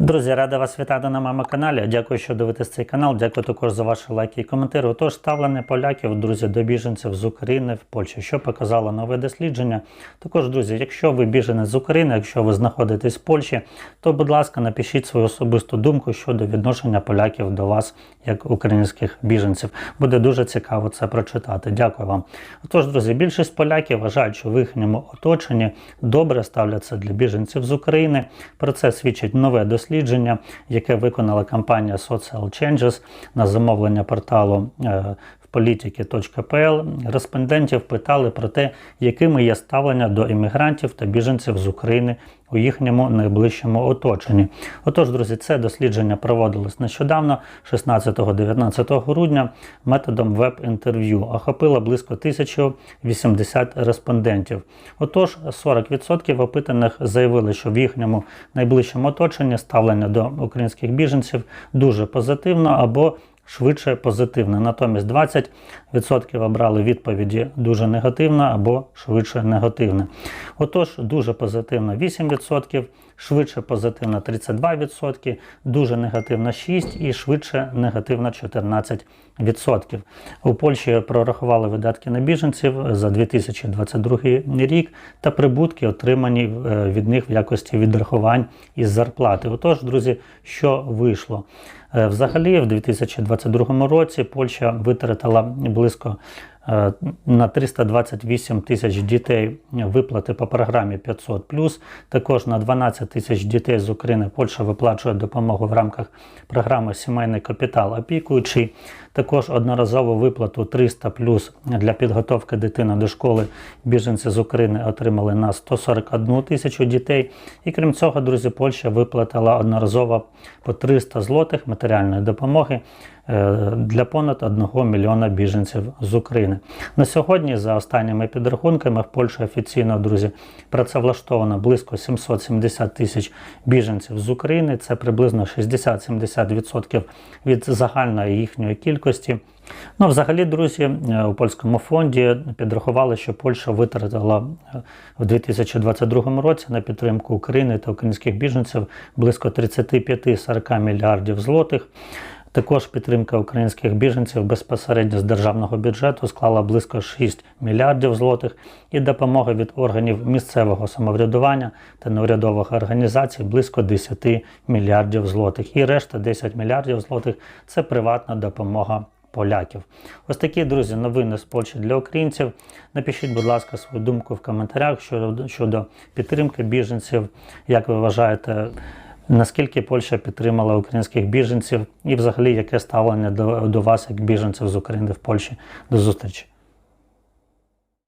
Друзі, рада вас вітати на моєму каналі. Дякую, що дивитесь цей канал. Дякую також за ваші лайки і коментарі. Отож, ставлення поляків, друзі, до біженців з України в Польщі, що показало нове дослідження. Також, друзі, якщо ви біженець з України, якщо ви знаходитесь в Польщі, то, будь ласка, напишіть свою особисту думку щодо відношення поляків до вас, як українських біженців. Буде дуже цікаво це прочитати. Дякую вам. Отож, друзі, більшість поляків вважають, що в їхньому оточенні добре ставляться для біженців з України. Про це свідчить нове дослідження дослідження, яке виконала компанія Social Changes на замовлення порталу е, Політики.пл респондентів питали про те, якими є ставлення до іммігрантів та біженців з України у їхньому найближчому оточенні. Отож, друзі, це дослідження проводилось нещодавно, 16-19 грудня, методом веб-інтерв'ю. Охопило близько 1080 респондентів. Отож, 40% опитаних заявили, що в їхньому найближчому оточенні ставлення до українських біженців дуже позитивно або швидше позитивне. Натомість 20% обрали відповіді дуже негативно або швидше негативне. Отож, дуже позитивно 8%, швидше позитивно 32%, дуже негативно 6% і швидше негативно 14%. У Польщі прорахували видатки на біженців за 2022 рік та прибутки, отримані е, від них в якості відрахувань із зарплати. Отож, друзі, що вийшло? Е, взагалі, в 2022 році Польща витратила близько на 328 тисяч дітей виплати по програмі 500+. Також на 12 тисяч дітей з України Польща виплачує допомогу в рамках програми Сімейний капітал опікуючий. Також одноразову виплату 300 плюс для підготовки дитини до школи біженці з України отримали на 141 тисячу дітей. І крім цього, друзі, Польща виплатила одноразово по 300 злотих матеріальної допомоги е, для понад 1 мільйона біженців з України. На сьогодні, за останніми підрахунками, в Польщі офіційно, друзі, працевлаштовано близько 770 тисяч біженців з України. Це приблизно 60-70% від загальної їхньої кількості кількості. Ну, взагалі, друзі, е, у польському фонді підрахували, що Польща витратила е, в 2022 році на підтримку України та українських біженців близько 35-40 мільярдів злотих. Також підтримка українських біженців безпосередньо з державного бюджету склала близько 6 мільярдів злотих, і допомога від органів місцевого самоврядування та неурядових організацій близько 10 мільярдів злотих. І решта 10 мільярдів злотих це приватна допомога. Поляків. Ось такі, друзі, новини з Польщі для українців. Напишіть, будь ласка, свою думку в коментарях щодо, щодо підтримки біженців. Як ви вважаєте, Наскільки Польща підтримала українських біженців і, взагалі, яке ставлення до, до вас, як біженців з України в Польщі? До зустрічі!